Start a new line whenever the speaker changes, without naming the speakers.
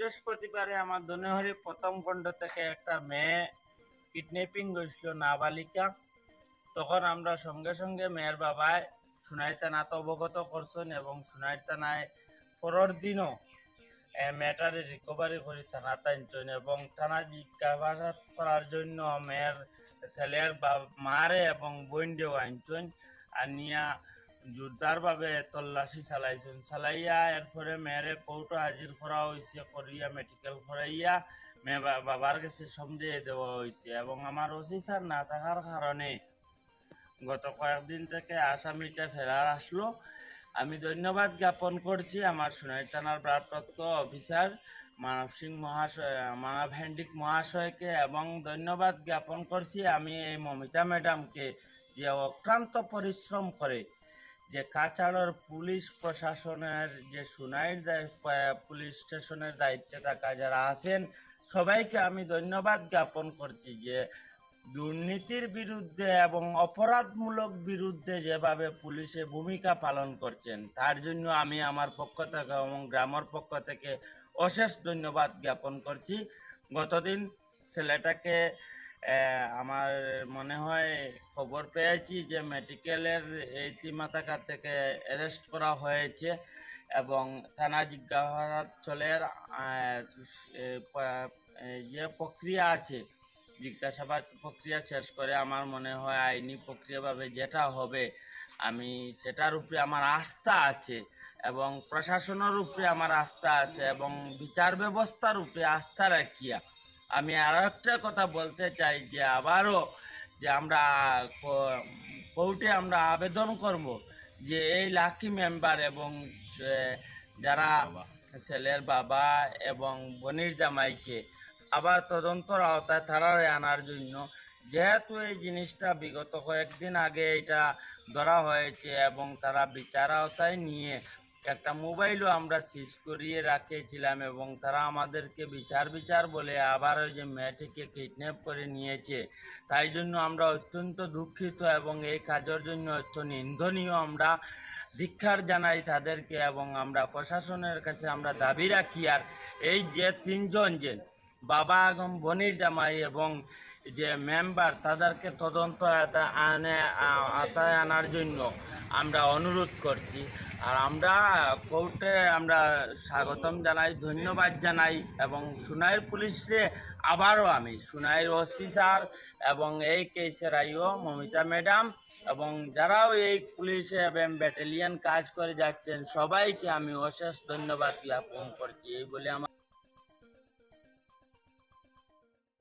বৃহস্পতিবারে আমার ধনেহরি প্রথম খণ্ড থেকে একটা মেয়ে কিডন্যাপিং হয়েছিল নাবালিকা। তখন আমরা সঙ্গে সঙ্গে মেয়ের বাবায় সোনাই থানাতে অবগত করছেন এবং সোনাই থানায় পরের দিনও মেয়েটারে রিকভারি করে থানাতে আনছেন এবং থানা জিজ্ঞাসাবাদ করার জন্য মেয়ের ছেলের মারে এবং বোনদেও আনছেন। আর আনিয়া জোরদারভাবে তল্লাশি চালাইছেন চালাইয়া এরপরে মেয়েরে কোর্টে হাজির করা হয়েছে করিয়া মেডিকেল করাইয়া মেয়ে বাবার কাছে সমঝিয়ে দেওয়া হয়েছে এবং আমার ওসি স্যার না থাকার কারণে গত কয়েকদিন থেকে আসামিটা ফেরার আসলো। আমি ধন্যবাদ জ্ঞাপন করছি আমার সোনাই থানার ভারপ্রাপ্ত অফিসার মানব সিং মহাশয় মানব হ্যান্ডিক মহাশয়কে এবং ধন্যবাদ জ্ঞাপন করছি আমি এই মমিতা ম্যাডামকে যে অক্লান্ত পরিশ্রম করে যে কাছাড়ের পুলিশ প্রশাসনের যে সুনাইর পুলিশ স্টেশনের দায়িত্বে থাকা যারা আছেন, সবাইকে আমি ধন্যবাদ জ্ঞাপন করছি যে দুর্নীতির বিরুদ্ধে এবং অপরাধমূলক বিরুদ্ধে যেভাবে পুলিশে ভূমিকা পালন করছেন, তার জন্য আমি আমার পক্ষ থেকে এবং গ্রামের পক্ষ থেকে অশেষ ধন্যবাদ জ্ঞাপন করছি। গতদিন ছেলেটাকে আমার মনে হয় খবর পেয়েছি যে মেডিকেলের এই তিমাতাকার থেকে অ্যারেস্ট করা হয়েছে এবং থানা জিজ্ঞাসাবাদ চলের যে প্রক্রিয়া আছে। জিজ্ঞাসাবাদ প্রক্রিয়া শেষ করে আমার মনে হয় আইনি প্রক্রিয়াভাবে যেটা হবে, আমি সেটার উপরে আমার আস্থা আছে এবং প্রশাসনের উপরে আমার আস্থা আছে এবং বিচার ব্যবস্থার উপরে আস্থা রাখিয়া আমি আরও একটা কথা বলতে চাই যে আবারও যে আমরা কোর্টে আমরা আবেদন করব যে এই লাকি মেম্বার এবং যারা ছেলের বাবা এবং বনির জামাইকে আবার তদন্তর আওতায় থানায় আনার জন্য যেহেতু এই জিনিসটা বিগত কয়েকদিন আগে এটা ধরা হয়েছে এবং তারা বিচার আওতায় নিয়ে একটা মোবাইলও আমরা সিজ করিয়ে রাখিয়েছিলাম এবং তারা আমাদেরকে বিচার বিচার বলে আবার ওই যে মেয়েটিকে কিডন্যাপ করে নিয়েছে। তাই জন্য আমরা অত্যন্ত দুঃখিত এবং এই কাজের জন্য অত্যন্ত নিন্দনীয় আমরা ধিক্ষার জানাই তাদেরকে এবং আমরা প্রশাসনের কাছে আমরা দাবি রাখি। আর এই যে তিনজন যে বাবা এবং বনির জামাই এবং যে মেম্বার তাদেরকে তদন্ত আনে আতায় আনার জন্য আমরা অনুরোধ করছি। আর আমরা কোর্টে আমরা স্বাগতম জানাই, ধন্যবাদ জানাই এবং সুনাইর পুলিশে আবারও আমি সুনাইর ওসি স্যার এবং এই কেসের আইও মমিতা ম্যাডাম এবং যারাও এই পুলিশে এবং ব্যাটালিয়ন কাজ করে যাচ্ছেন, সবাইকে আমি অশেষ ধন্যবাদ জ্ঞাপন করছি। এই বলে আমার